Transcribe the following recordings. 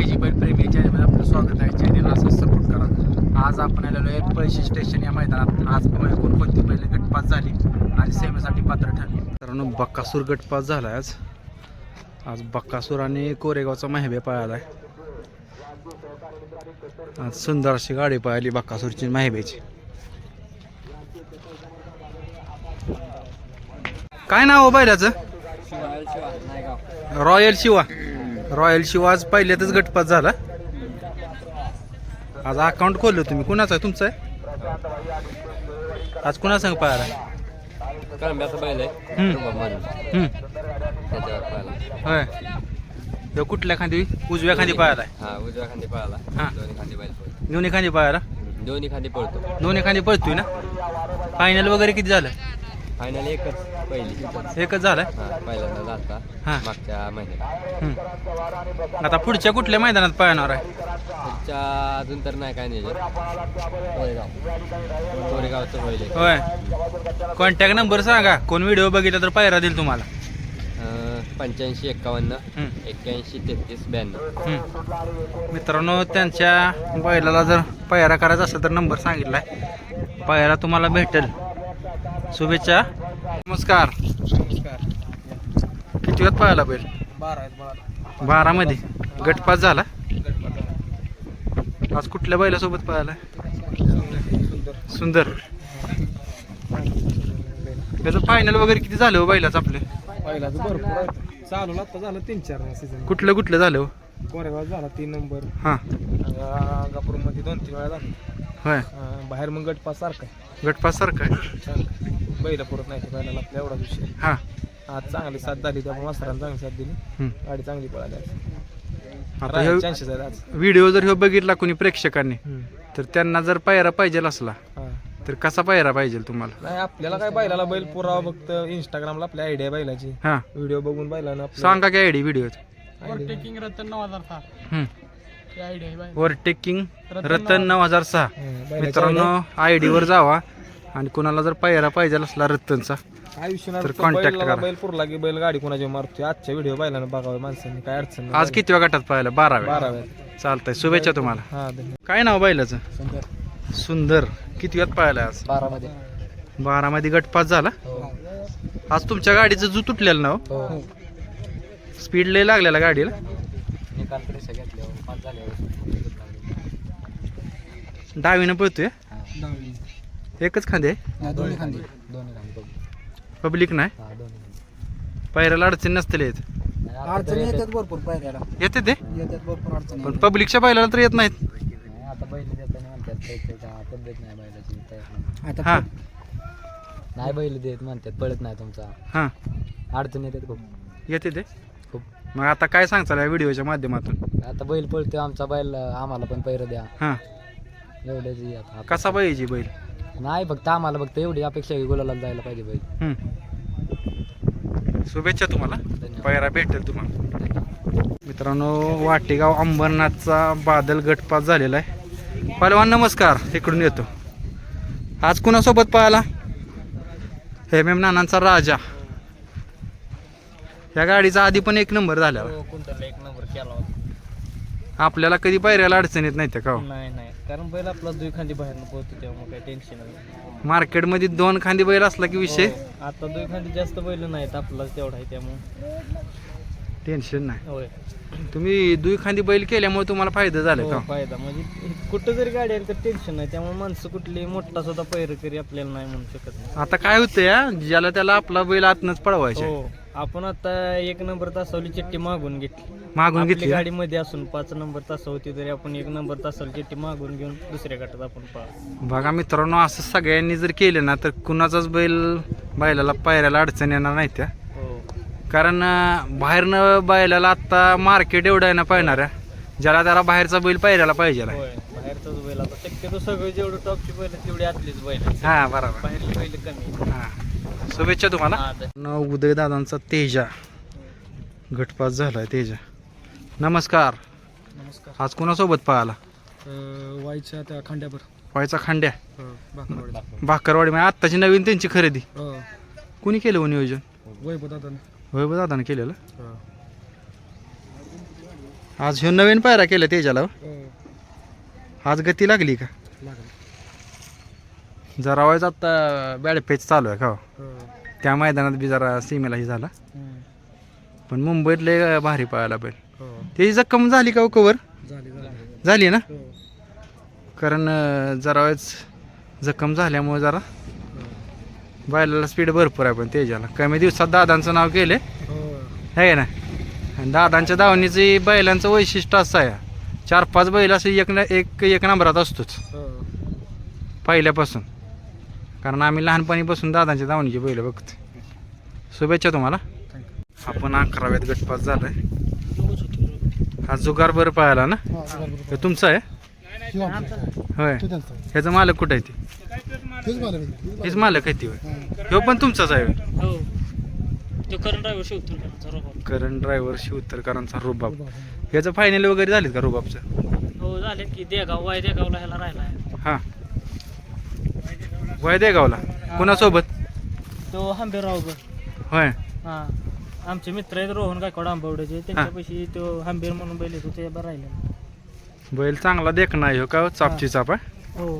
के जी बैल प्रेमी चॅनलमध्ये आपलं स्वागत आहे. चॅनलला असं सपोर्ट करा. आज आपण आलेलो आहे पैसे स्टेशन या मैदानात. आज कोणकोणती बैल गटपास झाली आणि सेवेसाठी पात्र ठरली. कारण बक्कासूर गटपास झाला आज. आज बक्कासूर आणि कोरेगावचा मेहबे पळाला आहे आज सुंदर अशी गाडी पळाली बक्कासूरची मेहबेची. काय नाव हो बैलाचं? रॉयल शिवा. रॉयल शिवा आज पहिल्यातच गटपात झाला. आज अकाउंट खोललं तुम्ही. कुणाचं आहे तुमचं? आहे आज कुणा सांग पाहायला? होय. कुठल्या खांदी? उजव्या खांदी पाहायला हा उजव्या खांदी हा. दोन्ही खांदी दोन्ही पाहायला? दोन्ही खांदी पळतो. दोन्ही खांदी पळतोय ना? फायनल वगैरे किती झालं? फायनल एकच पहिली. एकच झालं? हा पहिल्यांदा झालता हा. मागच्या महिन्यात. आता पुढच्या कुठल्या मैदानात पाहणार आहे? पुढच्या अजून तर नाही काय नाही कोरेगावचं होय. कॉन्टॅक्ट नंबर सांगा. कोण व्हिडिओ बघितला तर पायरा देईल तुम्हाला. पंच्याऐंशी एक्कावन्न. एक्क्याऐंशी तेहतीस ब्याण्णव. मित्रांनो त्यांच्या बैलाला जर पायरा करायचा असेल तर नंबर सांगितलाय. पायरा तुम्हाला भेटेल. शुभेच्छा. नमस्कार. किती वेळात पाहायला बैल? बारा आहेत बारा बारामध्ये. गटपास झाला? आज कुठल्या बैलासोबत पाहायला सुंदर. सुंदर त्याचं फायनल वगैरे किती झालं हो बैलाचं आपले? पहिला तर भरपूर आहेत चालू आता झालं तीन चार सीझन कुठलं कुठलं झालं हो? कोरेगाव झाला तीन नंबर. हां. मध्ये दोन तीन वेळा झाला. होय. अं, बाहेर मग गटपास सारखा आहे. गटपास सारखं आहे. छान. बैल पुरत नाही ते बैलाला आपल्या एवढा विषय. हां. आज चांगली साथ झाली त्यामुळे मास्तरांनी चांगली साथ दिली. हम्म. गाडी चांगली पळाली आता आज ह्यो चान्सेस आहेत आज. व्हिडिओ जर ह्यो बघितला कोणी प्रेक्षकांनी. तर त्यांना जर पायरा पाहिजे असला हा. तर कसा पायरा पाहिजे तुम्हाला? नाही आपल्याला काय बैलाला बैल पुरावा फक्त इंस्टाग्रामला आपली आयडिया बैलाची. हां. व्हिडिओ बघून बैलानं आपलं- सांगा की आयडी व्हिडिओत Idea. रतन नऊ हजार सहा. ओव्हरटेकिंग रतन नऊ हजार सहा. हं, मित्रांनो आय वर जावा. आणि कोणाला जर पायरा पाहिजे असला रतनचा तर contact करा. बैल पुरला की बैल गाडी कोणाची मारतोय आजच्या व्हिडिओ बैलानं बघावे माणसांनी काय अडचण. आज किती गटात पाहिलं बाराव्या. बाराव्यात चालतंय. शुभेच्छा तुम्हाला. हा काय नाव बैलाचं? सुंदर. किती वेळात पाहिलं आज? बारामध्ये. बारामध्ये गट पास झाला? आज तुमच्या गाडीचं जू तुटलेलं नाव? हो. स्पीड लय लागलेला गाडीला. डावीनं पळतोय? एकच खांदे? दोन्ही खांदी. दोन्ही खांदी बघ. पब्लिक नाही? हा पायऱ्याला अडचण नसतील येत. अडचणी येतात. भरपूर पायऱ्याला. येते ते? येतात भरपूर अडचणी. पण पब्लिकच्या बैलाला तर येत नाहीत. नाही, आता बैल देताना म्हणतात त्याच्या नाही बैलाची तयार नाही. हा. नाही बैल देत म्हणतात पळत नाही तुमचा. हा. अडचण येतात खूप. येते ते? खूप. मग आता काय सांगचाल या व्हिडिओच्या माध्यमातून? आता बैल पळतोय आमचा बैल आम्हाला पण पैर द्या. हा. एवढ्याच ही आता. कसा पाहिजे बैल? नाही फक्त आम्हाला फक्त एवढी अपेक्षा आहे की गुलाला जायला पाहिजे बैल. हम्म. शुभेच्छा तुम्हाला. धन्यवाद. पायरा भेटेल तुम्हाला. मित्रांनो वाटेगाव अंबरनाथचा बादल गटपास झालेला आहे. पहिलवान नमस्कार. इकडून येतो. आज कुणासोबत पाहिला हे मेम नानांचा राजा. या गाडीचा आधी पण एक नंबर झाला. कोणत्याला एक नंबर केला होता. आपल्याला कधी पायऱ्याला अडचण येत नाही त्या का हो? नाही नाही. कारण बैल आपला दुई खांदी बाहेर पोहतो त्यामुळे काही टेन्शन नाही. मार्केटमध्ये दोन खांदी बैल असला की विषय? हो. आता दुई खांदी जास्त बैल नाहीत आपला तेवढा आहे त्यामुळे. टेन्शन नाही. होय. तुम्ही दुई खांदी बैल केल्यामुळे तुम्हाला फायदा झाला हो, का फायदा. म्हणजे कुठं जरी गाडी आली तर टेन्शन नाही. त्यामुळे माणसं कुठली मोठा सुद्धा पैरकरी आपल्याला नाही म्हणू शकत. नाही आता काय होतं या ज्याला त्याला आपला बैल आतनच पळवायचा हो. आपण आता एक नंबर तासावली चिठ्ठी मागून घेतली. मागून आपली घेतली गाडी मध्ये असून पाच नंबर तास होती तरी आपण एक नंबर तासावली चिठ्ठी मागून घेऊन दुसऱ्या गटात आपण बघा मित्रांनो असं सगळ्यांनी जर केलं ना तर कुणाचाच बैल बैलाला पायऱ्याला अडचण येणार नाही त्या. हो. कारण अं, बाहेरनं बैलाला आत्ता मार्केट एवढं आहे ना पाहणाऱ्या ज्याला त्याला बाहेरचा बैल पायऱ्याला पाहिजे होय बाहेरचाच बैल. आता शक्यतो सगळे जेवढं टॉपची बैल तेवढी आतलीच बैल. हा बरोबर. बाहेरली बैल कमी. हा. शुभेच्छा तुम्हाला. हा, ध- न उदय दादांचा तेजा. गटपास झालाय तेजा. नमस्कार. नमस्कार. आज कोणासोबत पाहिला अं, वाईच्या त्या खांड्यावर. व्हायचा खांड्या. हो, भाकरवाडी. भाकरवाडी म्हणजे आत्ताची नवीन त्यांची खरेदी. हो, कुणी केलं हो नियोजन? वैभव दादा वैभव दादाने केलेलं आज ह्यो नवीन पायरा केला हो. आज गती लागली का? जरा वेळेस आता बॅडपेच चालू आहे का हो? त्या मैदानात बी जरा सीमेलाही झाला. पण मुंबईत लय भारी पळायला बैल. त्याची जखम झाली का कवर झाली ना? कारण जरा वेळेस जखम झाल्यामुळे जरा बैलाला स्पीड भरपूर आहे पण तेजाला. कमी दिवसात दादांचं नाव केले आहे ना? दादांच्या दावणीची बैलांचं वैशिष्ट्य असं आहे. चार पाच बैल असं एक न एक एक नंबरात असतोच. पहिल्यापासून. कारण आम्ही लहानपणीपासून दादांच्या दावणीची बैल बघतो शुभेच्छा तुम्हाला. आपण अकराव्यात गटपास झालाय. हा जुगार बरं पाहायला ना? हे तुमचं आहे? होय. ह्याचं मालक कुठं आहे ते? हेच मालक आहे ती होय. ह्यो पण तुमचाच आहे? हो करण ड्रायव्हर शिवतो करण ड्रायव्हर शिवतरकरांचा रुबाब. ह्याचं फायनल वगैरे झालेत का रुबाबचं? हो झाले की. देगाव वाय देगावला ह्याला राहिला हां. वय दे गावला कुणासोबत? तो हंबीरराव होय. हा. आमचे मित्र आहेत रोहन गायकवाड आंबवड्याचे त्यांच्यापाशी तो हंबीर म्हणून बैल येतो ते बरं राहिला बैल चांगला देखणा आहे ह्यो का? हो? चापची चाप आहे हो.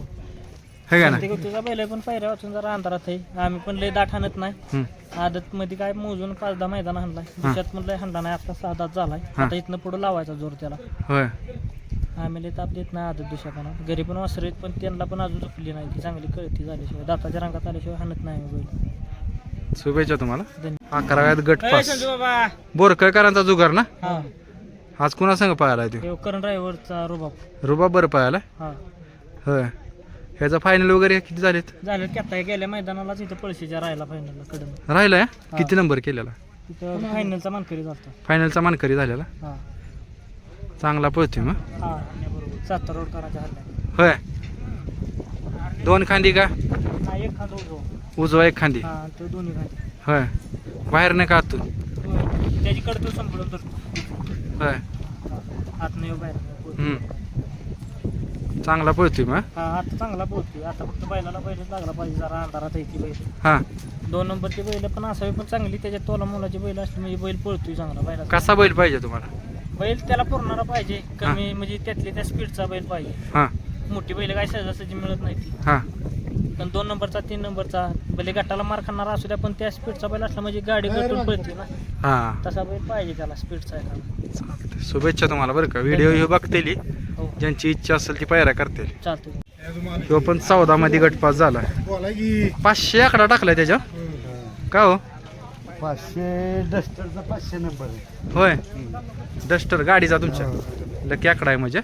हे का ना तुझा बैल पण पायऱ्या वाचून जरा अंधारात आहे. आम्ही पण लय दाट हाणत नाही. हम्म. आदत मध्ये काय मोजून पाच दहा मैदान हाणलाय. दिवसात म्हणलं हाणला नाही आता सहा दात झालाय. हा. आता इथनं पुढे लावायचा जोर त्याला. होय. आम्ही ताप देत नाही आदत दिवसापणा घरी पण वासरीत पण त्यांना पण अजून झोपली नाही ती. चांगली कळती झाल्याशिवाय. दाताच्या रंगात आल्याशिवाय हाणत नाही बैल. शुभेच्छा तुम्हाला. अकराव्यात गट पास. बाबा. बोरकळकरांचा जुगार ना? हा. आज कुणा संग पाहायला तो? करण ड्रायव्हरचा रुबाब. रुबाब बरं पाहायला? हा. होय. ह्याचा फायनल वगैरे किती झालेत? झालं की आता. गेल्या मैदानालाच इथं पळशीच्या राहायला फायनलला कडन. राहिलाय? किती नंबर केलेला? तिथं फायनलचा मानकरी झालता. फायनलचा मानकरी झालेला? हा. चांगला पळतोय मग. हा बरोबर. सातारा रोड करायच्या होय. दोन खांदी का? हा एक खांदा उजवा. उजवा एक खांदी. हा तो दोन्ही खांदे. होय. बाहेर नाही का आतून. होय. त्याची कडतो संपलं तर होय. हात नाही बाहेर. हम्म. चांगला पळतोय मग हा? आता चांगला पोहोचतोय आता फक्त बैलाला बैलच लागला पाहिजे. जरा अंधारात आहे ती बैल. हा. दोन नंबरची बैल पण असावी पण चांगली. त्याच्यात तोला मुलाची बैल असली म्हणजे बैल पळतोय चांगला. बैला कसा बैल पाहिजे तुम्हाला? बैल त्याला पुरणारा पाहिजे. कमी म्हणजे त्यातली त्या स्पीडचा बैल पाहिजे. हा. मोठी बैल काय सहजासहजी मिळत नाही ती. हा. पण दोन नंबरचा तीन नंबरचा बैल गटाला मार खाणारा असू द्या पण त्या स्पीडचा बैल असला म्हणजे गाडी गटून पळते ना. हा. तसा बैल पाहिजे त्याला स्पीडचा एखादा चालतंय. शुभेच्छा तुम्हाला बरं का. व्हिडिओ ह्यो बघतेली. हो. ज्यांची इच्छा असेल ती पायऱ्या करतील. चालतंय. ह्यो पण चौदा मध्ये गटपास झाला. पाचशे आकडा टाकलाय त्याच्या. का हो? पाचशे डस्टरचा पाचशे नंबर आहे. होय? डस्टर गाडीचा तुमच्या? लकी आकडा आहे म्हणजे?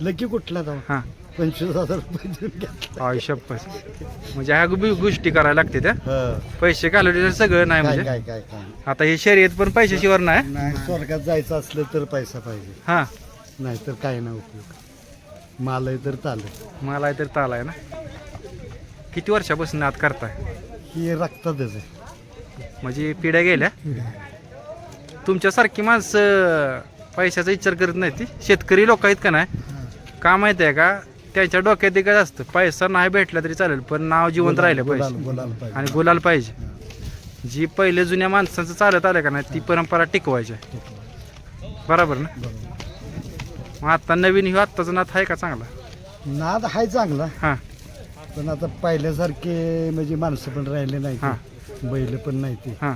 लकी कुठला तो? हा. पंचवीस हजार रुपये देऊन घेतला. आयुष्यप म्हणजे ह्या गो- गोष्टी करायला लागते त्या? हं. पैसे घालवले सगळं नाही काय म्हणजे? काय काय काय? आता ही शर्यत पण पैशाशिवर नाही? नाही स्वर्गात जायचं असलं तर पैसा पाहिजे. हा. नाही तर काय नाही उपयोग. माल आहे तर चालेल. मला तर ताल आहे ना? किती वर्षापासून नाद करताय? ही रक्तातच आहे. म्हणजे पिढ्या गेल्या. तुमच्यासारखी माणसं पैशाचा विचार करत नाही ती. शेतकरी लोक आहेत का नाही? का माहिती आहे का? त्याच्या डोक्यात एक असतं. पैसा नाही भेटला तरी चालेल पण नाव जिवंत राहिलं बोलायला पाहिजे. बोलायला आणि गुलाल पाहिजे. जी पहिले जुन्या माणसांचं चालत आलं का नाही ती परंपरा टिकवायची आहे. बरोबर ना? मग आता नवीन ह्यो आत्ताचा नाथ आहे का चांगला? नाद आहे चांगला. हां. पण आता पहिल्यासारखे म्हणजे माणसं पण राहिले नाही हां. बैल पण नाही ते. हां.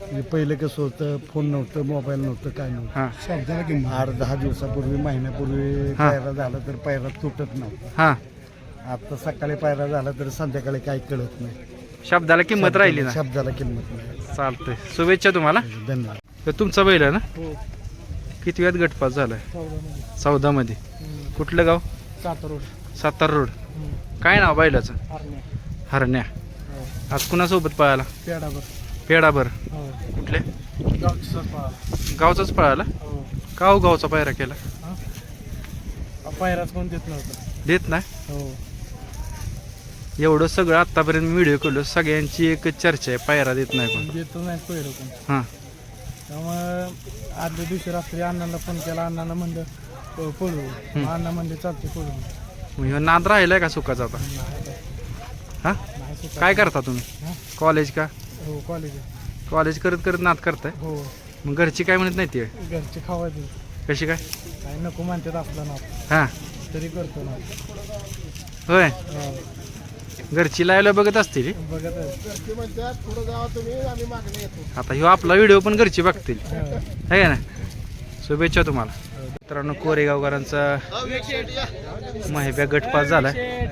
म्हणजे पहिलं कसं होतं फोन नव्हतं मोबाईल नव्हतं काय नव्हतं. हां. शब्दाला किंमत. आठ दहा दिवसापूर्वी महिन्यापूर्वी हा. पायरा झाला तर पायरा तुटत नव्हता. हां. आता सकाळी पायरा झाला तर संध्याकाळी काय कळत नाही. शब्दाला किंमत राहिली ना? शब्दाला किंमत नाही. चालतंय. शुभेच्छा तुम्हाला. धन्यवाद. तर तुमचा बैल आहे ना? हो. किती वेळात गटपास झालाय? चौदा मध्ये चौदामध्ये कुठलं गाव? सातारा रोड. सातारा रोड. काय नाव बैलाचं? हरण्या. हरण्या. आज कुणासोबत पळाला? पेडावर. पेडाभर हो. कुठले? गावची गावचाच पळाला? हो. का हो गावचा पायरा केला? पायराच कोण देत नव्हतं. देत नाही? हो. एवढं सगळं आत्तापर्यंत मी व्हिडिओ केलो सगळ्यांची एक चर्चा आहे पायरा देत नाही पण देतो नाही पहिलं कोण. हां. त्यामुळे आदल्या दिवशी रात्री अण्णांना फोन केला अण्णांना म्हणलं प- पळू. अण्णा म्हणले चालते पळू. मग ह्यो नाद राहिलाय का सुखाचा आता? हां? काय करता तुम्ही? हां? कॉलेज का? हो कॉलेज कॉलेज करत करत नाद करताय? हो. मग घरची काय म्हणत नाही ती? घरचे खावायचे कशी काय? काय नको म्हणतात आपलं नाव. हां. तरी करतो ना होय? घरची लायला बघत असतील? बघत आता ह्यो आपला व्हिडिओ पण घरची बघतील. आहे का ना? शुभेच्छा तुम्हाला. मित्रांनो कोरेगावकरांचा महिब्या गटपास झालाय.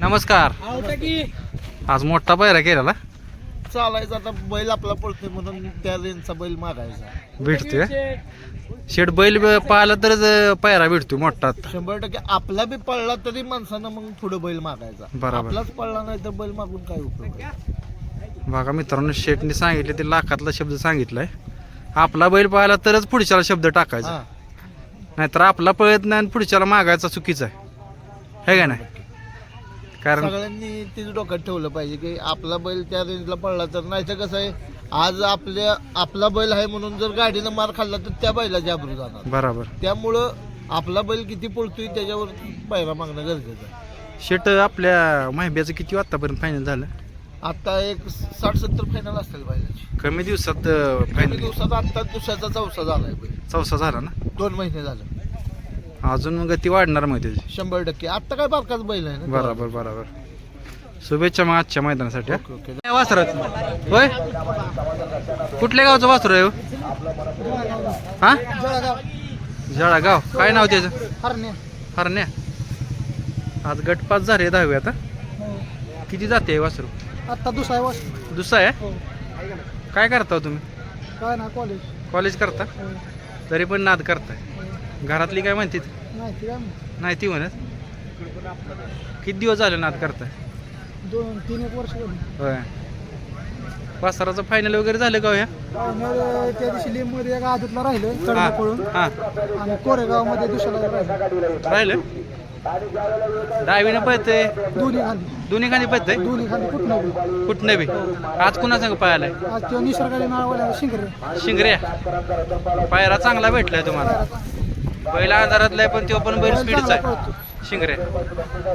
नमस्कार. आज मोठा पायरा केलेला. चालायचं आता बैल आपला पळतोय म्हणून त्या रेंजचा बैल मागायचा. भेटतोय. शेड बैल ब- पाहिला तरच अं, पायरा भेटतोय मोठा शंभर टक्के आपला बी पळला तरी माणसानं मग पुढे बैल मागायचा. बरोबर. आपलाच पळला नाही तर बैल मागून काय उपयोग आहे? बघा मित्रांनो शेटने सांगितले ते लाखातला शब्द सांगितलाय. आपला बैल पाहिला तरच पुढच्याला शब्द टाकायचा. हा. नाहीतर आपला पळत नाही आणि पुढच्याला मागायचा चुकीचा आहे. है का नाही? कारण सगळ्यांनी तेच डोक्यात ठेवलं पाहिजे की आपला बैल त्या रेंजला पळला तर नाही तर कसं आहे आज आपल्या आपला बैल आहे म्हणून जर गाडीनं मार खाल्ला तर त्या बैलाची आबरू जाणार. बराबर. त्यामुळं आपला बैल किती पळतोय त्याच्यावर पायरा मागणं गरजेचं आहे. शेट आपल्या माहिब्याचं किती आतापर्यंत फायनल झालं? आता एक साठ सत्तर फायनल असतील बैलाची. कमी दिवसात कमी फायनल दिवसात आता दुसऱ्याचा चौसा झालाय बैल. चौसा झाला ना? दोन महिने झाले. अजून गती वाढणार मग त्याची. शंभर टक्के. आता काय बारकाच बैल आहे ना बरोबर बरोबर. शुभेच्छा मग आजच्या मैदानासाठी हा. Okay, okay. काय वासरात होय? कुठल्या गावचं वासरू आहे हो? हा? जळगाव. काय नाव त्याचं? हरण्या. आज गटपास झाले दहावी आता. किती जाते वासरू? आता दुसरा वर्ष दुसरा आहे? काय करता हो तुम्ही? काय ना कॉलेज कॉलेज करता? तरी पण नाद करताय. घरातली काय म्हणते माहिती काय नाही ती म्हणत. किती दिवस झाले नाद करताय? दोन तीन एक वर्ष होय. वासराचं फायनल वगैरे झालं का हो ह्या त्या दिवशी लिंबमध्ये एक आदतला राहिलं हा पळून. हा. आणि कोरेगावमध्ये दुसऱ्याला राहिलं. राहिलं? डावीनं पळते दोन्ही खाली. दोन्ही खाली पळते दोन्ही खाली कुठं कुठनं बी? आज कुणा सांग पाहायलाय आज निसर्गाने शिंगरे. शिंगऱ्या पायरा चांगला भेटलाय तुम्हाला. बैल अंधारातलाय पण तो पण बैल स्पीडचा आहे. शिंगऱ्या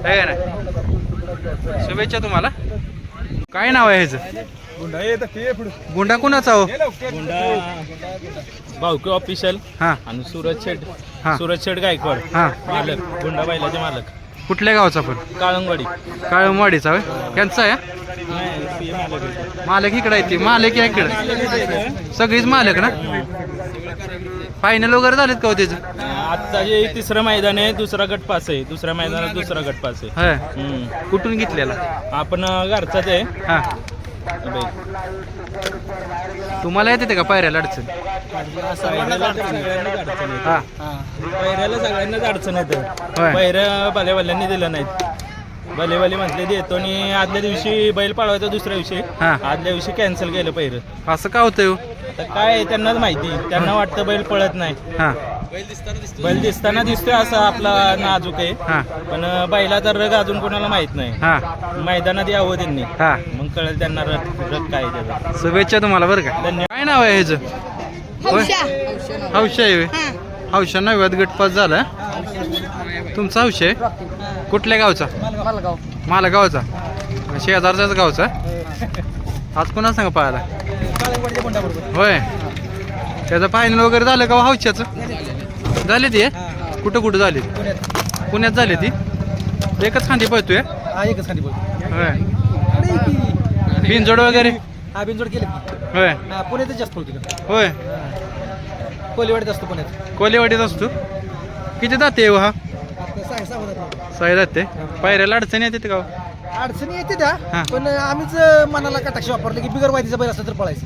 आहे का नाही? शुभेच्छा तुम्हाला. काय नाव आहे ह्याचं? गुंडा कुणाचा हो? भाऊकी ऑफिशियल हा. आणि सूरज शेठ. हा. सूरज शेठ गायकवाड. हा. मालक. गुंडा बैलाचे मालक. कुठल्या गावचा पण? काळंगवाडी. काळमवाडीचा होय? यांचा आहे मालक इकडे आहे ती. मालक या इकडे. सगळीच मालक ना? फायनल वगैरे झालेत का हो त्याचं? आत्ता जे तिसरं मैदान आहे दुसरा गट पास आहे. दुसऱ्या मैदानात दुसरा गट पास आहे. होय. हम्म. कुठून घेतलेला? आपण अं, घरचाच आहे. हा. बैल. तुम्हाला येते का पायऱ्याला अडचण? पहिऱ्याला सगळ्यांनाच अडचण येते. हा. पहिऱ्याला सगळ्यांनाच अडचण येते. होय. पहिऱ्या भलेवाल्यांनी दिलं नाहीत. भलेवाले म्हटले देतो आणि आदल्या दिवशी बैल पाळवायचा दुसऱ्या दिवशी. हा. आदल्या दिवशी कॅन्सल केलं पहिरं असं का होतंय हो? आता काय आहे, त्यांनाच माहिती त्यांना वाटतं बैल पळत नाही. हा. बैल दिसताना दिसतोय. असा आपला नाजूक आहे. हा. पण अं, बैलाचा रग अजून कोणाला माहीत नाही. हा. मैदानात यावं त्यांनी. हा. मग कळेल त्यांना रग रग काय आहे त्याचा. शुभेच्छा तुम्हाला बरं का. धन्यवाद. काय नाव आहे ह्याचं? हौशा. आहे होय. हौशा नव्यात गटपास झाला तुमचा हौशा कुठल्या गावचा? माला गावचा शेजारच्याच गावचा? आज कोणा सांग पाहायला? होय. त्याचं फायनल वगैरे झालं का हो हौशाचं झाले ते? कुठं कुठं झाले? पुण्यात झाले ती? एकच खांदी पळतोय? हा एकच होय. बिनजोड वगैरे? हा बिनजोड केले. होय. हा पुण्यातच जास्त होय. कोलीवाडीत असतो पुण्यात कोलेवाडीत असतो किती जाते हो हा सांग सांग साई जाते पायऱ्याला अडचणी येते का हो? अडचणी येते हा. त्या पण आम्हीच मनाला कटाक्ष वापरले की बिगर वायदीचा बैल असलं तर पळायचं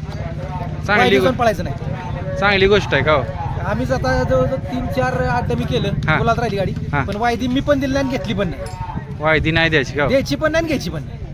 चांगली वायदी गो- पळायचं नाही चांगली गोष्ट आहे का हो? आम्हीच आता जवळजवळ तीन चार अड्डा मी केलं हा. बोलात राहिली गाडी हा. पण वायदी मी पण दिली नाही आणि घेतली पण नाही वायदी नाही द्यायची का हो? द्यायची पण नाही आणि घ्यायची पण नाही